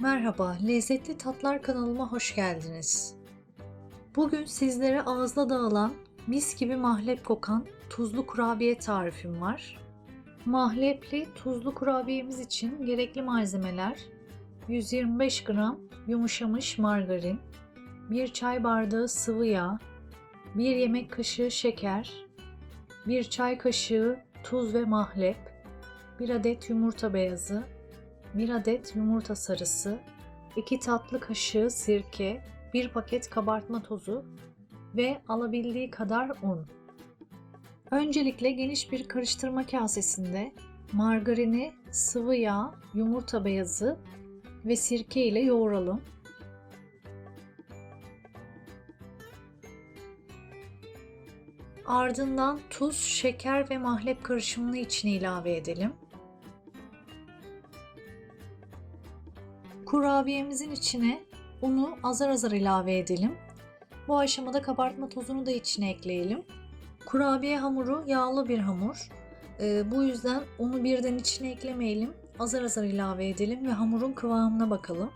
Merhaba, Lezzetli Tatlar kanalıma hoş geldiniz. Bugün sizlere ağızda dağılan, mis gibi mahlep kokan tuzlu kurabiye tarifim var. Mahlepli tuzlu kurabiyemiz için gerekli malzemeler 125 gram yumuşamış margarin, 1 çay bardağı sıvı yağ, 1 yemek kaşığı şeker, 1 çay kaşığı tuz ve mahlep, 1 adet yumurta beyazı, 1 adet yumurta sarısı, 2 tatlı kaşığı sirke, 1 paket kabartma tozu ve alabildiği kadar un. Öncelikle geniş bir karıştırma kasesinde margarini, sıvı yağ, yumurta beyazı ve sirke ile yoğuralım. Ardından tuz, şeker ve mahlep karışımını içine ilave edelim. Kurabiyemizin içine unu azar azar ilave edelim. Bu aşamada kabartma tozunu da içine ekleyelim. Kurabiye hamuru yağlı bir hamur. Ee, bu yüzden unu birden içine eklemeyelim. Azar azar ilave edelim ve hamurun kıvamına bakalım.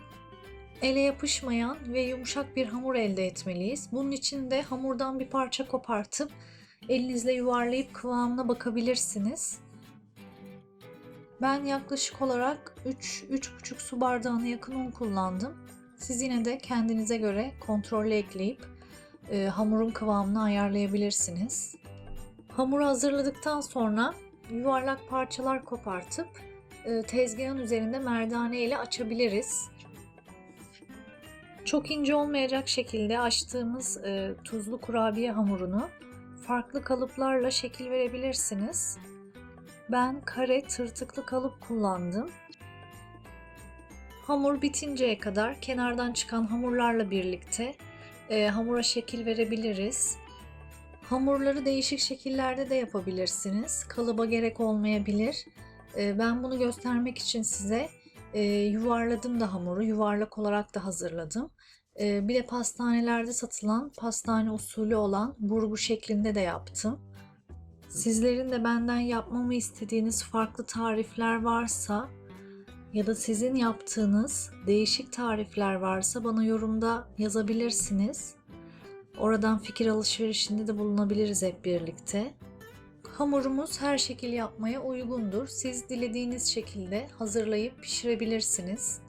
Ele yapışmayan ve yumuşak bir hamur elde etmeliyiz. Bunun için de hamurdan bir parça kopartıp elinizle yuvarlayıp kıvamına bakabilirsiniz. Ben yaklaşık olarak 3-3,5 su bardağına yakın un kullandım. Siz yine de kendinize göre kontrollü ekleyip e, hamurun kıvamını ayarlayabilirsiniz. Hamuru hazırladıktan sonra yuvarlak parçalar kopartıp e, tezgahın üzerinde merdane ile açabiliriz. Çok ince olmayacak şekilde açtığımız e, tuzlu kurabiye hamurunu farklı kalıplarla şekil verebilirsiniz. Ben kare tırtıklı kalıp kullandım. Hamur bitinceye kadar kenardan çıkan hamurlarla birlikte e, hamura şekil verebiliriz. Hamurları değişik şekillerde de yapabilirsiniz. Kalıba gerek olmayabilir. E, ben bunu göstermek için size e, yuvarladım da hamuru. Yuvarlak olarak da hazırladım. E, bir de pastanelerde satılan pastane usulü olan burgu şeklinde de yaptım. Sizlerin de benden yapmamı istediğiniz farklı tarifler varsa ya da sizin yaptığınız değişik tarifler varsa bana yorumda yazabilirsiniz. Oradan fikir alışverişinde de bulunabiliriz hep birlikte. Hamurumuz her şekil yapmaya uygundur. Siz dilediğiniz şekilde hazırlayıp pişirebilirsiniz.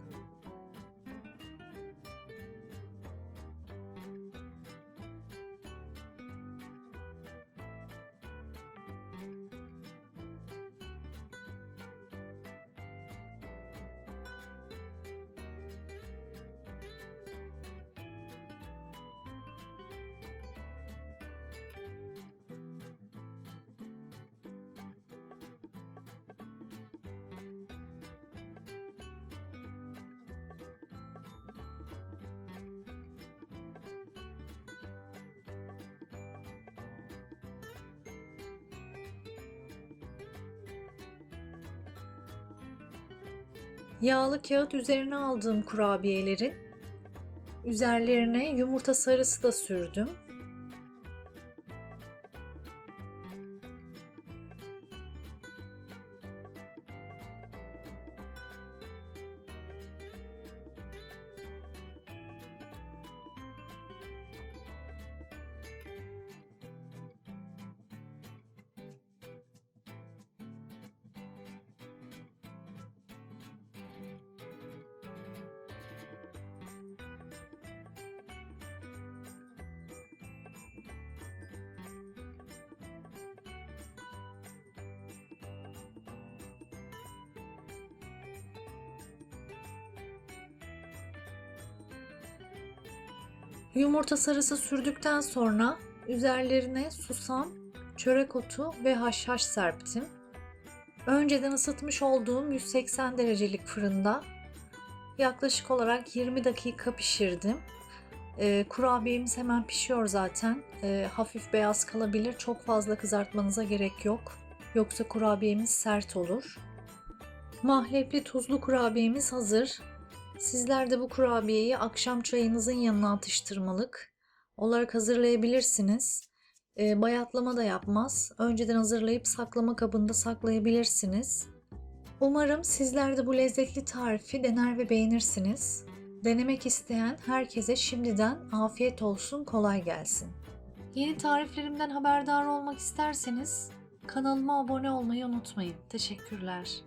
Yağlı kağıt üzerine aldığım kurabiyelerin üzerlerine yumurta sarısı da sürdüm. Yumurta sarısı sürdükten sonra üzerlerine susam, çörek otu ve haşhaş serptim. Önceden ısıtmış olduğum 180 derecelik fırında yaklaşık olarak 20 dakika pişirdim. E, kurabiyemiz hemen pişiyor zaten. E, hafif beyaz kalabilir. Çok fazla kızartmanıza gerek yok. Yoksa kurabiyemiz sert olur. Mahlepli tuzlu kurabiyemiz hazır. Sizler de bu kurabiyeyi akşam çayınızın yanına atıştırmalık olarak hazırlayabilirsiniz. E, bayatlama da yapmaz. Önceden hazırlayıp saklama kabında saklayabilirsiniz. Umarım sizler de bu lezzetli tarifi dener ve beğenirsiniz. Denemek isteyen herkese şimdiden afiyet olsun, kolay gelsin. Yeni tariflerimden haberdar olmak isterseniz kanalıma abone olmayı unutmayın. Teşekkürler.